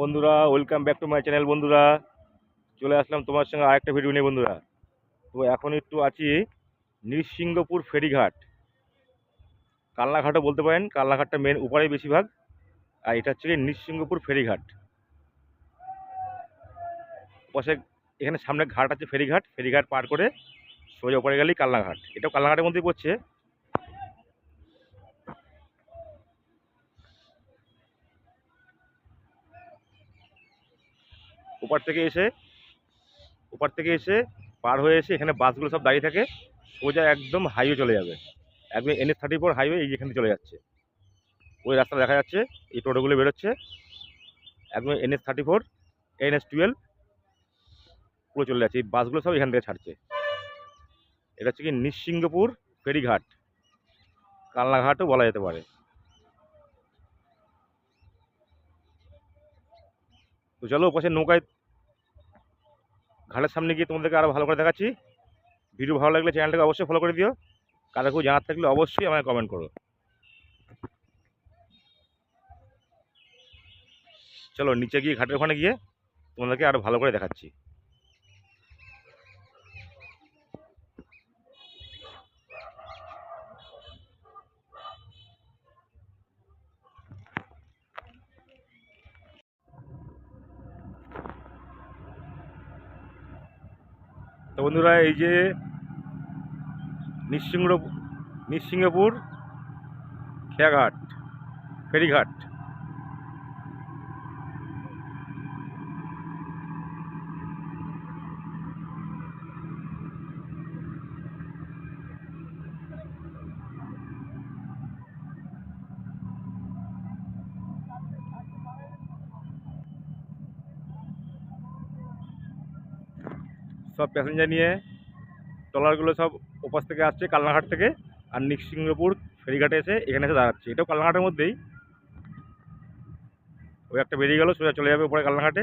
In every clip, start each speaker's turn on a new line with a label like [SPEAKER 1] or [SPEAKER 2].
[SPEAKER 1] বন্ধুরা welcome back to my channel বন্ধুরা। চলে আসলাম তোমার সঙ্গে আরেকটা ভিডিও নিয়ে বন্ধুরা। তো এখন একটু আছি নৃসিংহপুর ফেরিঘাট। কালনাঘাটও বলতে পারেন, কালনাঘাটটা মেন উপরেই বেশিরভাগ। আর এটা হচ্ছে নৃসিংহপুর ফেরিঘাট। পাশে এখানে সামনে ঘাট আছে ফেরিঘাট। ফেরিঘাট পার করে সোজা উপরে গেলেই কালনাঘাট। এটাও কালনাঘাটের মধ্যেই পড়ছে। ওপার থেকে এসে, ওপার থেকে এসে পার হয়ে এসে এখানে বাসগুলো সব দাঁড়িয়ে থাকে, সোজা একদম হাইওয়ে চলে যাবে। একদম এনএস থার্টি ফোর হাইওয়ে এই যেখানে চলে যাচ্ছে। ওই রাস্তা দেখা যাচ্ছে, এই টোটোগুলো বেরোচ্ছে। একদম NS thirty four NS twelve পুরো চলে যাচ্ছে। এই বাসগুলো সব এখান থেকে ছাড়ছে। এটা হচ্ছে কি নিঃসিংহপুর ফেরিঘাট। কালনাঘাটও বলা যেতে পারে। তো চলো পাশে নৌকায় ঘাটের সামনে গিয়ে তোমাদেরকে আরও ভালো করে দেখাচ্ছি। ভিডিও ভালো লাগলে চ্যানেলটাকে অবশ্যই ফলো করে দিও। কারও কেউ জানার থাকলে অবশ্যই আমায় কমেন্ট করো। চলো নিচে গিয়ে ঘাটের ওখানে গিয়ে তোমাদেরকে আরও ভালো করে দেখাচ্ছি। তো বন্ধুরা এই যে নিঃসিংহ নিঃসিংহপুর খেয়াঘাট ফেরিঘাট। সব প্যাসেঞ্জার নিয়ে ট্রলারগুলো সব ওপাশ থেকে আসছে কালনাঘাট থেকে আর নিকসিংহপুর ফেরিঘাটে এসে এখানে এসে দাঁড়াচ্ছে। এটাও কালনাঘাটের মধ্যেই। ওই একটা বেরিয়ে গেল, সোজা চলে যাবে উপরে কালনাঘাটে।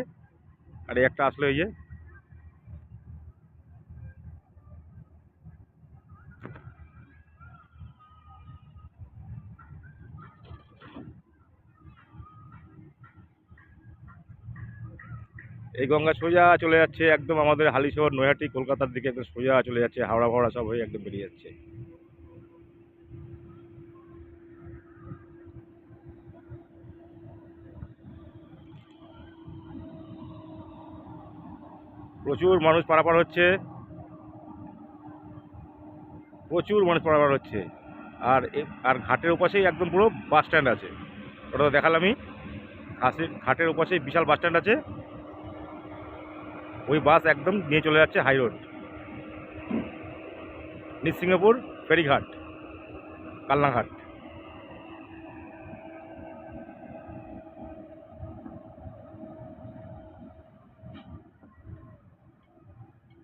[SPEAKER 1] আর এই একটা আসলে ওই যে এই গঙ্গা সোজা চলে যাচ্ছে একদম আমাদের হালিশহর, নৈহাটি, কলকাতার দিকে একদম সোজা চলে যাচ্ছে, হাওড়া ফাওড়া সব হয়ে একদম বেরিয়ে যাচ্ছে। প্রচুর মানুষ পারাপার হচ্ছে। প্রচুর মানুষ পারাপার হচ্ছে। আর আর ঘাটের ওপাশেই একদম পুরো বাস স্ট্যান্ড আছে। ওটা তো দেখালামই। ঘাটের ওপাশেই বিশাল বাস স্ট্যান্ড আছে। ওই বাস একদম নিয়ে চলে যাচ্ছে হাই রোড। নিঃসিংহপুর ফেরিঘাট, কালনাঘাট।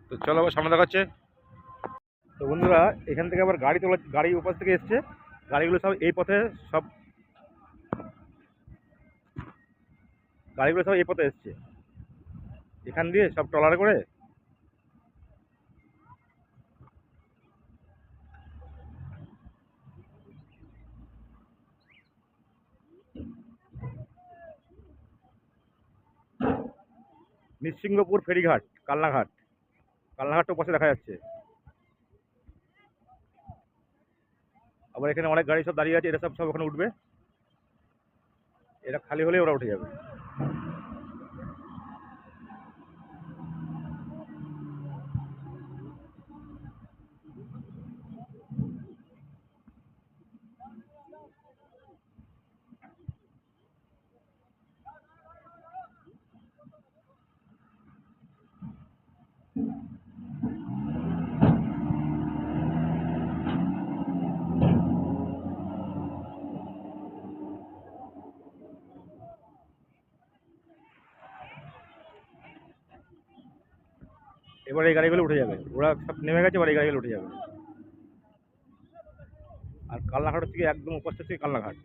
[SPEAKER 1] তো চলো আবার সামনে দেখাচ্ছে। তো বন্ধুরা, এখান থেকে আবার গাড়ি তোলা গাড়ি উপাস থেকে এসছে। গাড়িগুলো সব এই পথে সব গাড়িগুলো সব এই পথে এসছে। এখান দিয়ে সব ট্রলারে করে? নিঃসিংহপুর ফেরিঘাট, কালনাঘাট। কালনাঘাটটা পাশে দেখা যাচ্ছে। আবার এখানে অনেক গাড়ি সব দাঁড়িয়ে আছে, এরা সব সব ওখানে উঠবে। এটা খালি হলে ওরা উঠে যাবে। এবার এই গাড়িগুলো উঠে যাবে। ওরা সব নেমে গেছে, এবার এই গাড়িগুলো উঠে যাবে। আর কালনাঘাটের থেকে একদম উপস্থিত থেকে কালনাঘাট।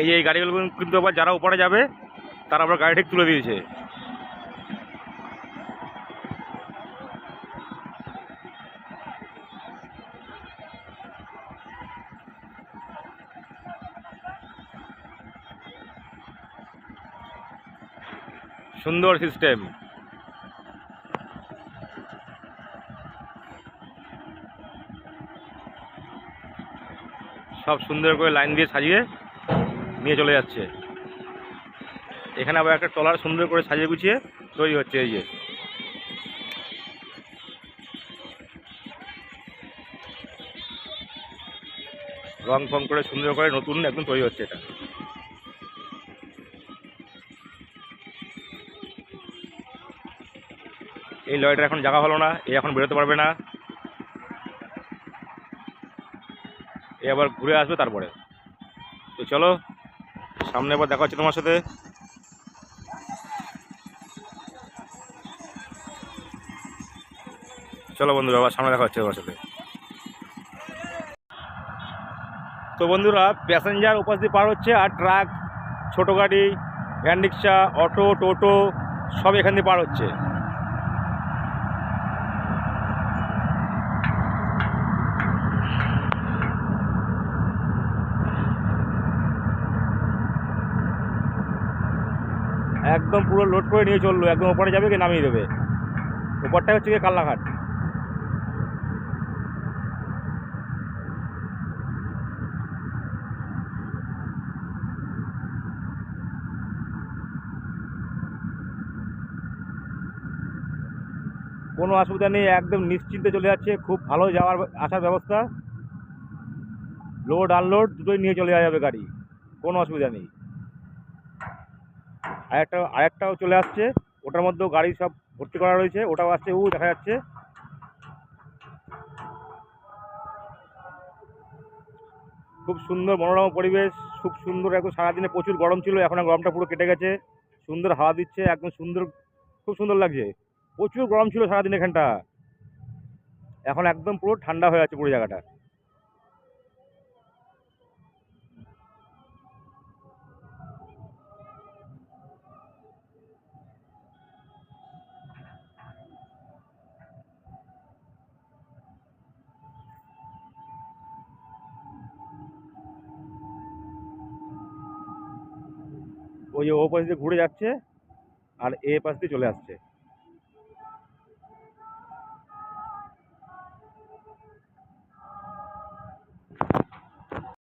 [SPEAKER 1] এই এই গাড়িগুলো কিন্তু আবার যারা উপরে যাবে, তারা আবার গাড়ি ঠিক তুলে দিয়েছে। সুন্দর সিস্টেম। সব সুন্দর করে লাইন দিয়ে সাজিয়ে নিয়ে চলে যাচ্ছে। এখানে আবার একটা ট্রলার সুন্দর করে সাজিয়ে গুছিয়ে তৈরি হচ্ছে এই যে। রং ফং করে সুন্দর করে নতুন একদম তৈরি হচ্ছে এটা। এই লরিটার এখন জায়গা হলো না, এ এখন বেরোতে পারবে না। এ আবার ঘুরে আসবে তারপরে। তো চলো, সামনে আবার দেখা হচ্ছে তোমার সাথে। চলো বন্ধুরা, আবার সামনে দেখা হচ্ছে তোমার সাথে। তো বন্ধুরা, প্যাসেঞ্জার উপাস দিয়ে পার হচ্ছে, আর ট্রাক, ছোটো গাড়ি ভ্যান রিক্সা অটো, টোটো, সব এখান দিয়ে পার হচ্ছে। একদম পুরো লোড করে নিয়ে চলল, একদম ওপরে যাবে কি নামিয়ে দেবে। ওপরটা হচ্ছে গিয়ে কাল্লাঘাট। কোনো অসুবিধা নেই, একদম নিশ্চিন্তে চলে যাচ্ছে, খুব ভালো যাওয়ার আসার ব্যবস্থা। লোড আনলোড দুটোই নিয়ে চলে যাবে গাড়ি, কোনো অসুবিধা নেই। আরেকটা, আরেকটাও চলে আসছে। ওটার মধ্যেও গাড়ি সব ভর্তি করা রয়েছে। ওটাও আসছে ও দেখা যাচ্ছে। খুব সুন্দর মনোরম পরিবেশ, খুব সুন্দর একদম সারাদিনে প্রচুর গরম ছিল, এখন গরমটা পুরো কেটে গেছে। সুন্দর হাওয়া দিচ্ছে, একদম সুন্দর, খুব সুন্দর লাগছে। প্রচুর গরম ছিল সারাদিন এখানটা। এখন একদম পুরো ঠান্ডা হয়ে আছে পুরো জায়গাটা। ওই যে ও পাশ দিয়ে ঘুরে যাচ্ছে আর এ পাশ দিয়ে চলে আসছে।